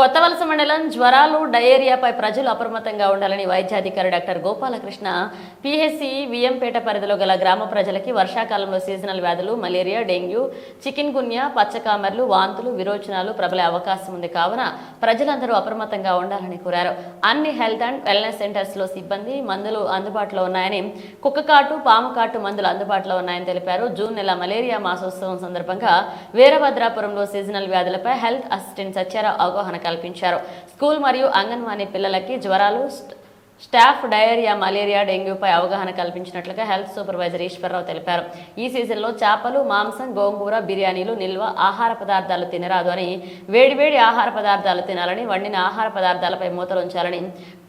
కొత్తవలస మండలం జ్వరాలు డయేరియాపై ప్రజలు అప్రమత్తంగా ఉండాలని వైద్యాధికారి డాక్టర్ గోపాలకృష్ణ పిహెచ్సి విఎంపేట పరిధిలో గల గ్రామ ప్రజలకి వర్షాకాలంలో సీజనల్ వ్యాధులు మలేరియా డెంగ్యూ చికెన్ గున్యా పచ్చకామర్లు వాంతులు విరోచనాలు ప్రబలే అవకాశం ఉంది కావున ప్రజలందరూ అప్రమత్తంగా ఉండాలని కోరారు. అన్ని హెల్త్ అండ్ వెల్నెస్ సెంటర్స్లో సిబ్బంది మందులు అందుబాటులో ఉన్నాయని కుక్కకాటు పాము కాటు మందులు అందుబాటులో ఉన్నాయని తెలిపారు. జూన్ నెల మలేరియా మాసోత్సవం సందర్భంగా వీరభద్రాపురంలో సీజనల్ వ్యాధులపై హెల్త్ అసిస్టెంట్ సత్యారావు అవగాహన కల్పించారు. స్కూల్ మరియు అంగన్వాడీ పిల్లలకి జ్వరాలు స్టాఫ్ డయేరియా మలేరియా డెంగ్యూపై అవగాహన కల్పించినట్లుగా హెల్త్ సూపర్వైజర్ ఈశ్వరరావు తెలిపారు. ఈ సీజన్లో చేపలు మాంసం గోంగూర బిర్యానీలు నిల్వ ఆహార పదార్థాలు తినరాదు అని వేడివేడి ఆహార పదార్థాలు తినాలని వండిన ఆహార పదార్థాలపై మూతలు ఉంచాలని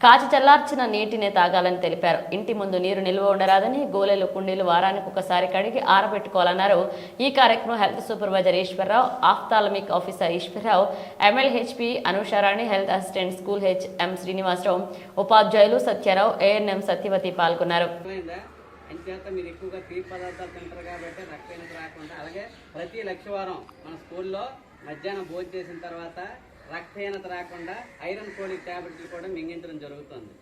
కాచి చల్లార్చిన నీటిని తాగాలని తెలిపారు. ఇంటి ముందు నీరు నిల్వ ఉండరాదని గోలెలు కుండీలు వారానికి ఒకసారి కడిగి ఆరబెట్టుకోవాలన్నారు. ఈ కార్యక్రమం health supervisor Eswararao ophthalmic officer Eswararao MLHP Anusharani health assistant school HM Srinivasarao ఉపాధ్యాయులు సత్యారావు ఏఎన్ఎం సత్యవతి పాల్గొన్నారు. అంచేత మీరు ఎక్కువగా తీపి పదార్థాలు తింటారు కాబట్టి రక్తహీనత రాకుండా అలాగే ప్రతి లక్షవారం మన స్కూల్లో మధ్యాహ్నం భోజనం చేసిన తర్వాత రక్తహీనత రాకుండా ఐరన్ ఫోలిక్ ట్యాబ్లెట్లు కూడా మింగించడం జరుగుతుంది.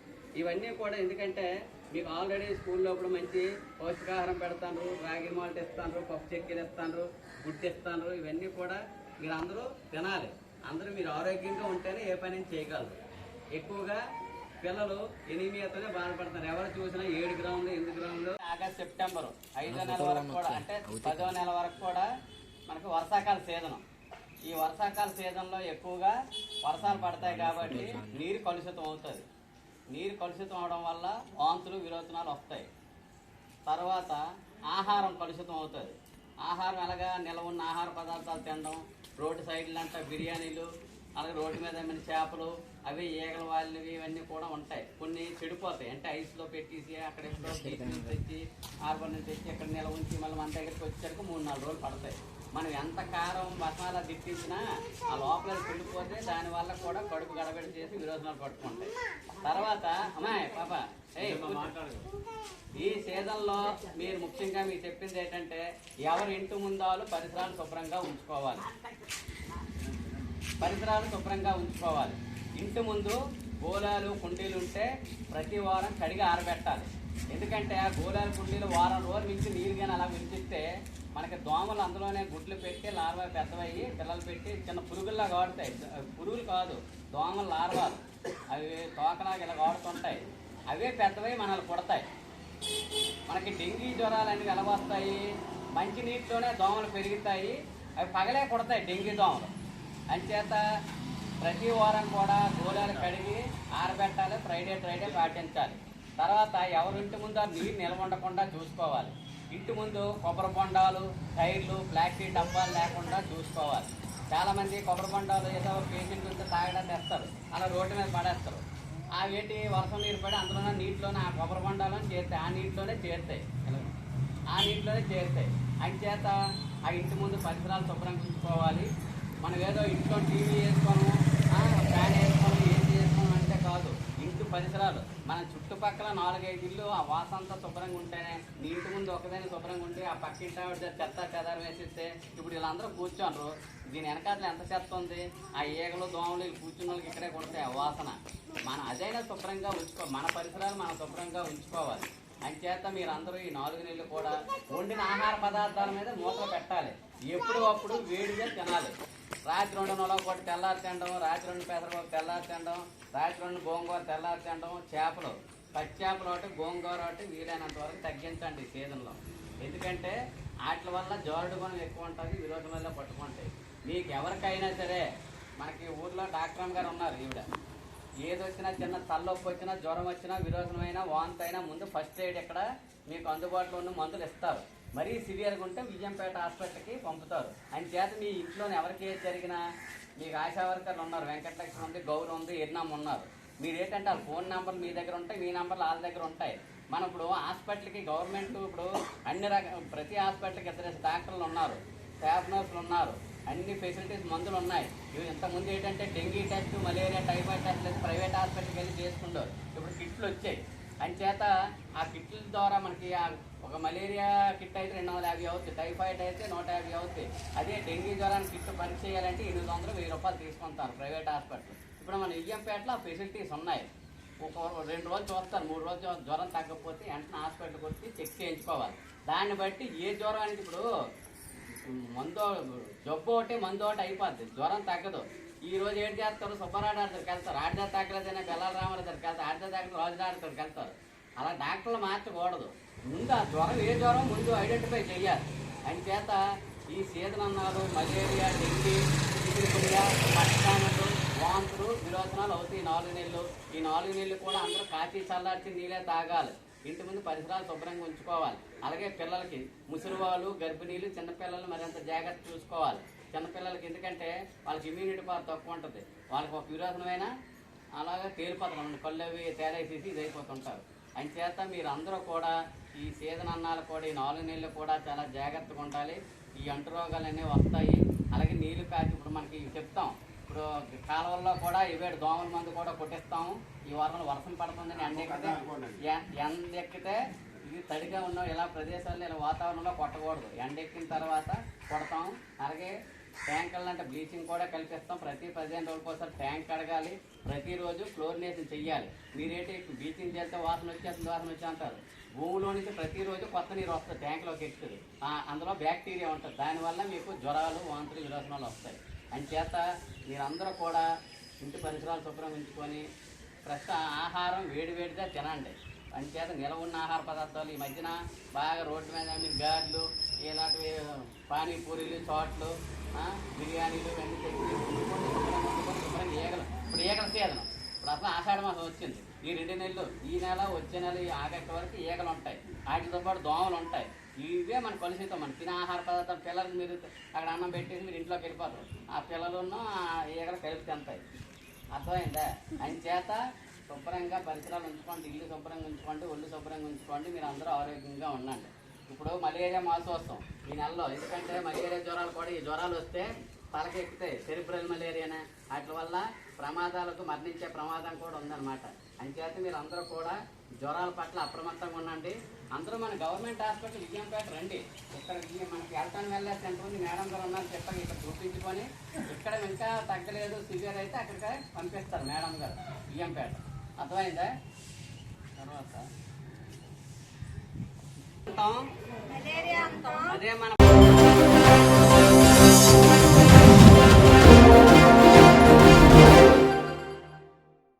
ఇవన్నీ కూడా ఎందుకంటే మీకు ఆల్రెడీ స్కూల్లో కూడా మంచి పౌష్టికాహారం పెడతాను రాగి మాల్ట్ ఇస్తాను పప్పు చెక్కీలు ఇస్తాను గుడ్డు ఇస్తాను ఇవన్నీ కూడా మీరు అందరూ తినాలి. అందరూ మీరు ఆరోగ్యంగా ఉంటేనే ఏ పని చేయగలరు. ఎక్కువగా పిల్లలు ఎనిమియాతోనే బాధపడుతున్నారు ఎవరు చూసినా ఏడు గ్రౌండ్లు ఎనిమిది గ్రౌండ్లు ఆగస్ట్ సెప్టెంబర్ ఐదో నెల వరకు కూడా అంటే పదో నెల వరకు కూడా మనకు వర్షాకాల సీజన్. ఈ వర్షాకాల సీజన్లో ఎక్కువగా వర్షాలు పడతాయి కాబట్టి నీరు కలుషితం అవుతుంది. నీరు కలుషితం అవడం వల్ల వాంతులు విరోచనాలు వస్తాయి. తర్వాత ఆహారం కలుషితం అవుతుంది. ఆహారం ఎలాగా నిల్వ ఉన్న ఆహార పదార్థాలు తినడం రోడ్డు సైడ్లు అంతా బిర్యానీలు అలాగే రోడ్డు మీద ఏమైనా చేపలు అవి ఈగల వాళ్ళవి ఇవన్నీ కూడా ఉంటాయి. కొన్ని చెడిపోతాయి. అంటే ఐస్లో పెట్టేసి అక్కడ నుంచి తెచ్చి హార్బర్ నుంచి తెచ్చి ఇక్కడ నిల్వ ఉంచి మళ్ళీ మన దగ్గరికి వచ్చేసరికి మూడు నాలుగు రోజులు పడతాయి. మనం ఎంత కారం మసాలా తిట్టించినా ఆ లోపల చెడిపోతే దానివల్ల కూడా కడుపు గడబడి చేసి విరోచనాలు పట్టుకుంటాయి. తర్వాత అమ్మాయి పాప ఈ సీజన్లో మీరు ముఖ్యంగా మీకు చెప్పింది ఏంటంటే ఎవరి ఇంటి ముందాలు పరిసరాలు శుభ్రంగా ఉంచుకోవాలి. పరిసరాలు శుభ్రంగా ఉంచుకోవాలి. ఇంటి ముందు గోళాలు కుండీలు ఉంటే ప్రతి వారం కడిగి ఆరబెట్టాలి. ఎందుకంటే ఆ గోళాలు వారం రోజుల నుంచి నీరు కానీ అలా విడిచిస్తే మనకి దోమలు అందులోనే గుడ్లు పెట్టి లార్వా పెద్దవయ్యి పిల్లలు పెట్టి చిన్న పురుగుల్లా కాడుతాయి. పురుగులు కాదు దోమలు లార్వాలు. అవి తోకలాగా ఇలా కాడుతుంటాయి. అవే పెద్దవై మనల్ని పుడతాయి మనకి డెంగీ జ్వరాలు అనేవి ఎలా వస్తాయి? మంచి నీటిలోనే దోమలు పెరుగుతాయి. అవి పగలే పుడతాయి డెంగీ దోమలు. అంచేత ప్రతి వారం కూడా గోళాలు కడిగి ఆరబెట్టాలి ఫ్రైడే ఫ్రైడే పాటించాలి. తర్వాత ఎవరింటి ముందు నీరు నిల్వ చూసుకోవాలి. ఇంటి ముందు కొబ్బరి బొండాలు టైర్లు ప్లాస్టిక్ డబ్బాలు లేకుండా చూసుకోవాలి. చాలామంది కొబ్బరి బొండాలు ఏదో పేషెంట్ ఉంటే తాగడానికి తెస్తారు. అలా రోడ్డు మీద పడేస్తారు. ఆ వేటి వర్షం నీరు పడి అందులోనే నీటిలోనే ఆ కొబ్బరి బొండాలను చేరుతాయి. ఆ నీటిలోనే చేరుతాయి. ఆ నీటిలోనే చేరుతాయి. అంచేత ఆ ఇంటి ముందు పరిసరాలు శుభ్రం ఉంచుకోవాలి మనం ఏదో ఇంట్లో టీవీ వేసుకోను ఫ్యాన్ వేసుకోము ఏం చేసుకోను అంటే కాదు. పరిసరాలు. మన చుట్టుపక్కల నాలుగైదు ఇల్లు ఆ వాసన అంతా శుభ్రంగా ఉంటేనే నీ ఇంటి ముందు ఒకదైనా శుభ్రంగా ఉంటే ఆ పక్కింటి ఆవిడ చెత్త చెదారం వేసిస్తే ఇప్పుడు వీళ్ళందరూ కూర్చోనరు. దీని వెనకాతలు ఎంత చెత్త ఉంది? ఆ ఈగలు దోమలు కూర్చున్న వాళ్ళకి ఇక్కడే కొడతాయి ఆ వాసన. మన అదైనా శుభ్రంగా ఉంచుకో మన పరిసరాలు మనం శుభ్రంగా ఉంచుకోవాలి. అంచేత మీరందరూ ఈ నాలుగు నెలలు కూడా వండిన ఆహార పదార్థాల మీద మూతలు పెట్టాలి. ఎప్పుడు అప్పుడు వేడిగా తినాలి. రాత్రి రెండు నెలలు తెల్లారి తినడం రాత్రి రెండు పెసరపప్పు తెల్లారి తినడం రాత్రి రెండు గోంగూర తెల్లారి తినడం చేపలు పచ్చి చేపలు ఒకటి గోంగూర ఒకటి వీలైనంత వరకు తగ్గించండి సీజన్లో. ఎందుకంటే వాటి వల్ల జోరుడు గుణం ఎక్కువ ఉంటుంది విరోధం వల్ల పట్టుకుంటాయి. మీకు ఎవరికైనా సరే మనకి ఊర్లో డాక్టర్ అమ్మ గారు ఉన్నారు ఈవిడ. ఏది వచ్చినా చిన్న తలనొప్పి వచ్చినా జ్వరం వచ్చినా విరోధమైనా వాంతైనా అయినా ముందు ఫస్ట్ ఎయిడ్ ఇక్కడ మీకు అందుబాటులో ఉన్న మందులు ఇస్తారు. మరీ సివియర్గా ఉంటే విజయంపేట హాస్పిటల్కి పంపుతారు. అని చేత మీ ఇంట్లో ఎవరికి ఏది జరిగినా మీకు ఆశా వర్కర్లు ఉన్నారు వెంకటలక్ష్మి ఉంది గౌరవం ఉంది ఎర్నామ్ ఉన్నారు. మీరు ఏంటంటే ఆ ఫోన్ నెంబర్ మీ దగ్గర ఉంటాయి మీ నెంబర్లు వాళ్ళ దగ్గర ఉంటాయి. మనం ఇప్పుడు హాస్పిటల్కి గవర్నమెంట్ ఇప్పుడు అన్ని రకాల ప్రతి హాస్పిటల్కి ఇద్దరు డాక్టర్లు ఉన్నారు స్టాఫ్ నర్సులు ఉన్నారు అన్ని ఫెసిలిటీస్ మందులు ఉన్నాయి. ఇవి ఇంతకుముందు ఏంటంటే dengue test malaria typhoid test private హాస్పిటల్కి వెళ్ళి చేసుకుంటారు. ఇప్పుడు కిట్లు వచ్చాయి. అంచేత ఆ కిట్ల ద్వారా మనకి ఒక మలేరియా కిట్ అయితే రెండు వందల యాభై అవుతుంది టైఫాయిడ్ అయితే నూట యాభై అవుతుంది అదే డెంగ్యూ జ్వరానికి కిట్ పని చేయాలంటే ఎనిమిది వందలు వెయ్యి రూపాయలు తీసుకుంటారు ప్రైవేట్ హాస్పిటల్. ఇప్పుడు మన ఇయ్యంపేటలో ఆ ఫెసిలిటీస్ ఉన్నాయి. ఒక రెండు రోజులు చూస్తారు మూడు రోజులు జ్వరం తగ్గకపోతే వెంటనే హాస్పిటల్కి వచ్చి చెక్ చేయించుకోవాలి. దాన్ని బట్టి ఏ జ్వరం అనేది ఇప్పుడు మందు జబ్బు ఒకటి మందు ఒకటి అయిపోద్ది. జ్వరం తగ్గదు. ఈ రోజు ఏడు చేస్తారు సుబ్బారాడు ఆడతారు వెళ్తారు ఆడితే తగ్గలేదనే బెల్లాల రామారావు దగ్గరికి వెళ్తారు ఆడిదా తగ్గలేదు రాజు ఆడతారు వెళ్తారు అలా డాక్టర్లు మార్చకూడదు. ముందు ఆ జ్వరం ఏ జ్వరం ముందు ఐడెంటిఫై చేయాలి అని చేత ఈ సీజన్ అన్నారు మలేరియా డెంగీ చికెన్గున్యా వాంతులు విరోచనాలు అవుతాయి ఈ నాలుగు నీళ్ళు ఈ నాలుగు నీళ్ళు కూడా అందరూ కాచి చల్లార్చి నీళ్ళే తాగాలి. ఇంటి ముందు పరిసరాలు శుభ్రంగా ఉంచుకోవాలి. అలాగే పిల్లలకి ముసలి వాళ్ళు గర్భిణీలు చిన్నపిల్లలు మరింత జాగ్రత్త చూసుకోవాలి. చిన్నపిల్లలకి ఎందుకంటే వాళ్ళకి ఇమ్యూనిటీ పవర్ తక్కువ ఉంటుంది. వాళ్ళకి ఒక విరోధనమైన అలాగే తేలిపోతారు కళ్ళు అవి తేలేసేసి ఇది అయిపోతుంటారు. అంచేత మీరు అందరూ కూడా ఈ సీజన్ అన్నాలు కూడా ఈ నాలుగు నెలలు కూడా చాలా జాగ్రత్తగా ఉండాలి. ఈ అంటు రోగాలు అనేవి వస్తాయి. అలాగే నీళ్ళు కాచి ఇప్పుడు మనకి చెప్తాం. ఇప్పుడు కాలువల్లో కూడా ఇవేడు దోమల మందు కూడా కొట్టిస్తాము. ఈ వారంలో వర్షం పడుతుందని ఎ- ఎండ ఎక్కితే ఇది తడిగా ఉన్న ఇలా ప్రదేశాల్లో ఇలా వాతావరణంలో కొట్టకూడదు. ఎండ ఎక్కిన తర్వాత కొడతాం. అలాగే ట్యాంకర్లు అంటే బ్లీచింగ్ కూడా కల్పిస్తాం. ప్రతి పదిహేను రోజులకు ఒకసారి ట్యాంక్ కడగాలి. ప్రతిరోజు క్లోరినేషన్ చెయ్యాలి. మీరేంటి బ్లీచింగ్ చేస్తే వాసన వచ్చేస్తుంది వాసన వచ్చి అంటారు. భూమిలో నుంచి ప్రతిరోజు కొత్త నీరు వస్తుంది ట్యాంక్లోకి ఎక్కుతుంది అందులో బ్యాక్టీరియా ఉంటుంది. దానివల్ల మీకు జ్వరాలు వాంతులు విరోచనాలు వస్తాయి. అంచేత మీరందరూ కూడా ఇంటి పరిసరాలు శుభ్రం ఉంచుకొని ఫ్రెష్ ఆహారం వేడివేడిగా తినండి. అంచేత నిలవ ఉన్న ఆహార పదార్థాలు ఈ మధ్యన బాగా రోడ్డు మీద గాడ్లు ఇలాంటివి పానీపూరీలు చోట్లు బిర్యానీలు ఇవన్నీ తెచ్చి శుభ్రంగా ఇప్పుడు ఏగల సీజన్. ఇప్పుడు అసలు ఆషాఢ మాసం వచ్చింది. ఈ రెండు నెలలు ఈ నెల వచ్చే నెల ఈ ఆగస్టు వరకు ఈగలు ఉంటాయి వాటితో పాటు దోమలు ఉంటాయి ఇవే మన కలుషితం మన తినే ఆహార పదార్థాలు పిల్లలకి మీరు అక్కడ అన్నం పెట్టేసి మీరు ఇంట్లోకి వెళ్ళిపోతారు. ఆ పిల్లలున్న ఆ ఈగలు కలిపి తింటాయి అర్థమైందా? అని చేత శుభ్రంగా పరిసరాలు ఉంచుకోండి ఇల్లు శుభ్రంగా ఉంచుకోండి ఒళ్ళు శుభ్రంగా ఉంచుకోండి మీరు అందరూ ఆరోగ్యంగా ఉండండి. ఇప్పుడు మలేరియా మాసోత్సవం ఈ నెలలో. ఎందుకంటే మలేరియా జ్వరాలు కూడా ఈ జ్వరాలు వస్తే తలకెక్కుతాయి సెరిబ్రల్ మలేరియానే. వాటి వల్ల ప్రమాదాలకు మరణించే ప్రమాదం కూడా ఉందన్నమాట. అంచేత మీరు అందరూ కూడా జ్వరాల పట్ల అప్రమత్తంగా ఉండండి. అందరూ మన గవర్నమెంట్ హాస్పిటల్ విజయంపేట రండి. ఇక్కడ మన మనకి వెళ్ళే సెంటర్ ఉంది. మేడం గారు ఉన్నారు చెప్పండి ఇక్కడ చూపించుకొని ఇక్కడ ఇంకా తగ్గలేదు సివియర్ అయితే అక్కడికి పంపిస్తారు మేడం గారు విజయంపేట. అర్థమైందా? తర్వాత అదే మన